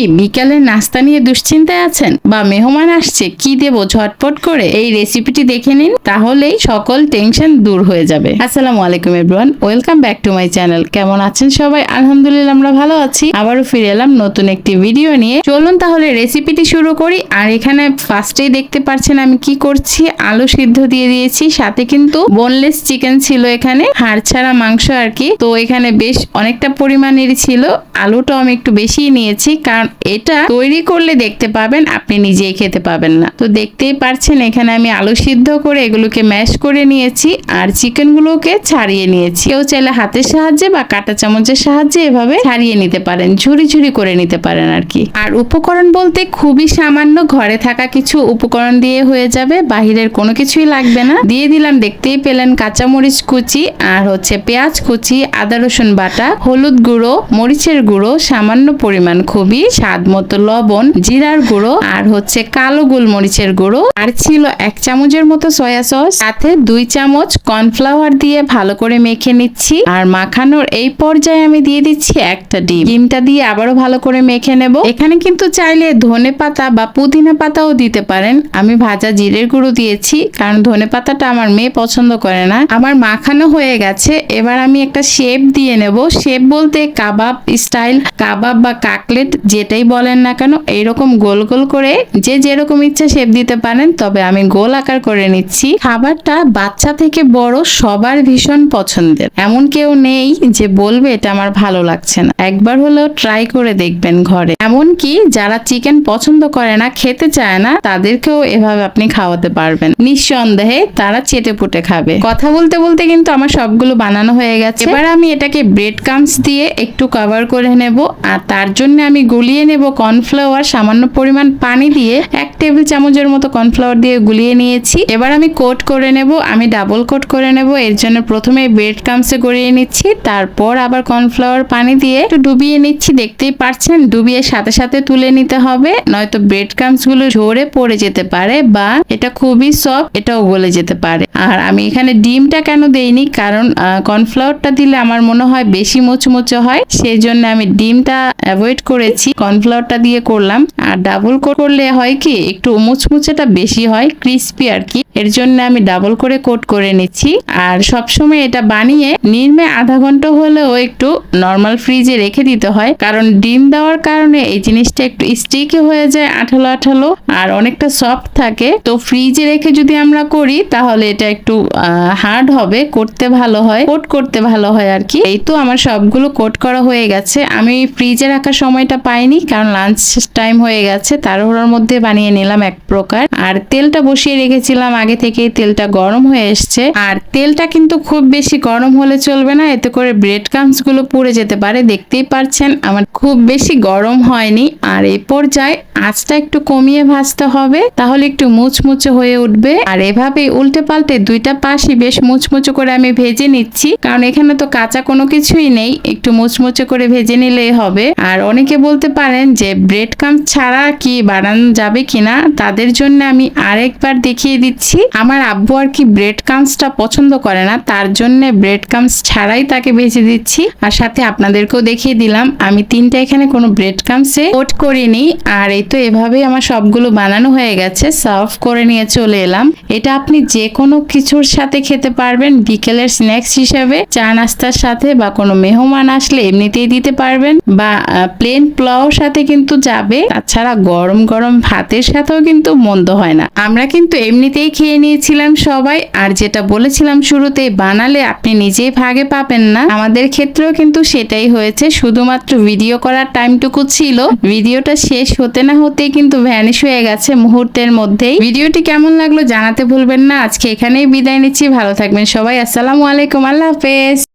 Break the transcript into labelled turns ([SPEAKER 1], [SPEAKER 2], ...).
[SPEAKER 1] কি বিকালে নাস্তা নিয়ে দুশ্চিন্তায় আছেন? বা মেহমান আসছে, কি দেব ঝটপট করে? এই রেসিপিটি দেখে নিন, তাহলেই সকল টেনশন দূর হয়ে যাবে। আসসালামু আলাইকুম everyone welcome back to my channel কেমন আছেন সবাই? আলহামদুলিল্লাহ আমরা ভালো আছি। আবারও ফিরে এলাম নতুন একটি ভিডিও নিয়ে। চলুন তাহলে রেসিপিটি শুরু করি। আর এখানে ফার্স্টেই দেখতে পাচ্ছেন আমি কি করছি। আলু সিদ্ধ দিয়ে দিয়েছি, সাথে কিন্তু বোনলেস চিকেন ছিল এখানে, হাড় ছাড়া মাংস আর কি। তো এখানে বেশ অনেকটা পরিমাণেরই ছিল। আলুটাও আমি একটু বেশি নিয়েছি, কারণ এটা তৈরি করলে দেখতে পাবেন, আপনি নিজেই খেতে পাবেন না। তো দেখতেই পারছেন, এখানে আমি আলু সিদ্ধ করে এগুলোকে ম্যাশ করে নিয়েছি আর চিকেন গুলোকে ছাড়িয়ে নিয়েছি। কেউ চাইলে হাতের সাহায্যে বা কাঁটা চামচের সাহায্যে এভাবে ছাড়িয়ে নিতে পারেন, ঝুরি ঝুরি করে নিতে পারেন আর কি। আর উপকরণ বলতে খুবই সামান্য ঘরে থাকা কিছু উপকরণ দিয়ে হয়ে যাবে, বাহিরের কোনো কিছুই লাগবে না। দিয়ে দিলাম, দেখতেই পেলেন কাঁচামরিচ কুচি আর হচ্ছে পেঁয়াজ কুচি, আদা রসুন বাটা, হলুদ গুঁড়ো, মরিচের গুঁড়ো, সামান্য পরিমাণ খুবই স্বাদ মতো লবণ, জিরার গুঁড়ো আর হচ্ছে কালো গোলমরিচের গুঁড়ো। আর ছিল এক চামচের মতো সয়া সস। সাথে দুই চামচ কর্নফ্লাওয়ার দিয়ে ভালো করে মেখে নিচ্ছি। আর মাখানোর এই পর্যায়ে আমি দিয়ে দিচ্ছি একটা ডিম। ডিমটা দিয়ে আবারও ভালো করে মেখে নেব। এখানে কিন্তু চাইলে ধনে পাতা বা পুদিনা পাতাও দিতে পারেন। আমি ভাজা জিরের গুঁড়ো দিয়েছি, কারণ ধনে পাতাটা আমার মেয়ে পছন্দ করে না। আমার মাখানো হয়ে গেছে। এবার আমি একটা শেপ দিয়ে নেব। শেপ বলতে কাবাব স্টাইল। কাবাব বা কাকলেট যেটাই বলেন না কেন, এইরকম গোল গোল করে যে যেরকম ইচ্ছা শেপ দিতে পারেন, তবে আমি গোল আকার করে নিচ্ছি। খাবারটা বাচ্চা থেকে বড় সবার ভীষণ পছন্দের। এমন কেউ নেই যে বলবে, এটা আমার ভালো লাগছে না। একবার হলেও ট্রাই করে দেখবেন ঘরে। এমনকি যারা চিকেন পছন্দ করে না, খেতে চায় না, তাদেরকেও এভাবে আপনি খাওয়াতে পারবেন। নিঃসন্দেহে তারা চেটে পুটে খাবে। কথা বলতে বলতে কিন্তু আমার সবগুলো বানানো হয়ে গেছে। এবার আমি এটাকে ব্রেড কামস দিয়ে একটু কভার করে নেব, আর তার জন্য আমি গুলিয়ে নেব কর্নফ্লাওয়ার। সামান্য পরিমাণ পানি দিয়ে এক টেবিল চামচের মতো কর্নফ্লাওয়ার দিয়ে গুলিয়ে নিয়েছি। এবার আমি কোট করে নেব, আমি ডাবল কোট করে নেব। এর জন্য প্রথমে ব্রেড কামসে গড়িয়ে নিচ্ছি, তারপর আবার কর্নফ্লাওয়ার পানি দিয়ে একটু ডুবিয়ে নিচ্ছি। দেখতেই পারছেন ডুবিয়ে সাথে সাথে তুলে নিতে হবে, নয়তো ব্রেড কামসগুলো ঝরে পড়ে যেতে পারে বা এটা খুবই সফট, এটাও গলে যেতে পারে। আর আমি এখানে ডিমটা কেন দেইনি? কারণ কর্নফ্লাওয়ারটা দিলে আমার মনে হয় বেশি মুচমুচে হয়, সেই জন্য আমি ডিমটা অ্যাভয়েড করেছি। কর্নফ্লাওয়ারটা দিয়ে করলাম। আর ডাবল করলে হয় কি, একটু মুচমুচেটা বেশি হয় ক্রিস্পি আর কি। এর জন্য আমি ডাবল করে কোট করে নিচ্ছি। আর সবসময় এটা বানিয়ে নির্মে আধা ঘণ্টা হলেও একটু নর্মাল ফ্রিজে রেখে দিতে হয়। কারণ ডিম দেওয়ার কারণে এই জিনিসটা একটু স্টিকি হয়ে যায় আঠালো আঠালো আর অনেকটা সফট থাকে। তো ফ্রিজে রেখে যদি আমরা করি, তাহলে এটা একটু হার্ড হবে, করতে ভালো হয় কোট করতে ভালো হয় আর কি। এই তো আমার সবগুলো কোট করা হয়ে গেছে। আমি ফ্রিজে রাখার সময়টা পাইনি, কারণ লাঞ্চ টাইম হয়ে গেছে। তাড়াহুড়োর মধ্যে বানিয়ে নিলাম এক প্রকার। আর তেলটা বসিয়ে রেখেছিলাম আগে থেকে তেলটা গরম হয়ে এসছে। আর তেলটা কিন্তু খুব বেশি গরম হলে চলবে না, এতে করে ব্রেডগুলো পুড়ে যেতে পারে, দেখতেই পারছেন। আমার খুব বেশি গরম হয়নি। আর এই পর্যায়ে আঁচটা একটু কমিয়ে ভাজতে হবে, তাহলে একটু মুচমুচে হয়ে উঠবে। আর এভাবে উল্টে পাল্টে দুইটা পাশই বেশ মুচমুচে করে আমি ভেজে নিচ্ছি। কারণ এখানে তো কাঁচা কোনো কিছুই নেই, একটু মুচমুচে করে ভেজে নিলেই হবে। আর অনেকে বলতে পারেন যে ব্রেড কাম ছাড়া কি বানানো যাবে কিনা, তাদের জন্য আমি আরেকবার দেখিয়ে দিচ্ছি। আমার আব্বু আর কি ব্রেড কামসটা পছন্দ করে না, তার জন্য ব্রেড কামস ছাড়াই তাকে ভেজে দিচ্ছি। আর সাথে আপনাদেরকেও দেখিয়ে দিলাম, আমি তিনটা এখানে কোনো ব্রেড কামসে কোট করিনি। আর এই তো এভাবেই আমার সবগুলো বানানো হয়ে গেছে সার্ভ করে নিয়ে চলে এলাম। এটা আপনি যে কোনো কিছুর সাথে খেতে পারবেন, বিকেলের স্ন্যাক্স হিসাবে, চা নাস্তার সাথে বা কোনো মেহমান আসলে এমনিতেই দিতে পারবেন বা প্লেন পোলাওর সাথে কিন্তু যাবে। তাছাড়া গরম গরম ভাতের সাথেও কিন্তু মন্দ হয় না। আমরা কিন্তু এমনিতেই খেয়ে নিয়েছিলাম সবাই। আর যেটা বলেছিলাম শুরুতে বানালে আপনি নিজেই ভাগে পাবেন না। আমাদের ক্ষেত্রেও কিন্তু সেটাই হয়েছে। শুধুমাত্র ভিডিও করার টাইমটুকু ছিল। ভিডিওটা শেষ হতে না হতেই কিন্তু ভ্যানিশ হয়ে গেছে মুহূর্তের মধ্যেই। ভিডিওটি কেমন লাগল জানাতে ভুলবেন না। আজকে এখানেই বিদায় নিচ্ছি। ভালো থাকবেন সবাই। আসসালামু আলাইকুম। আল্লাহ হাফেজ।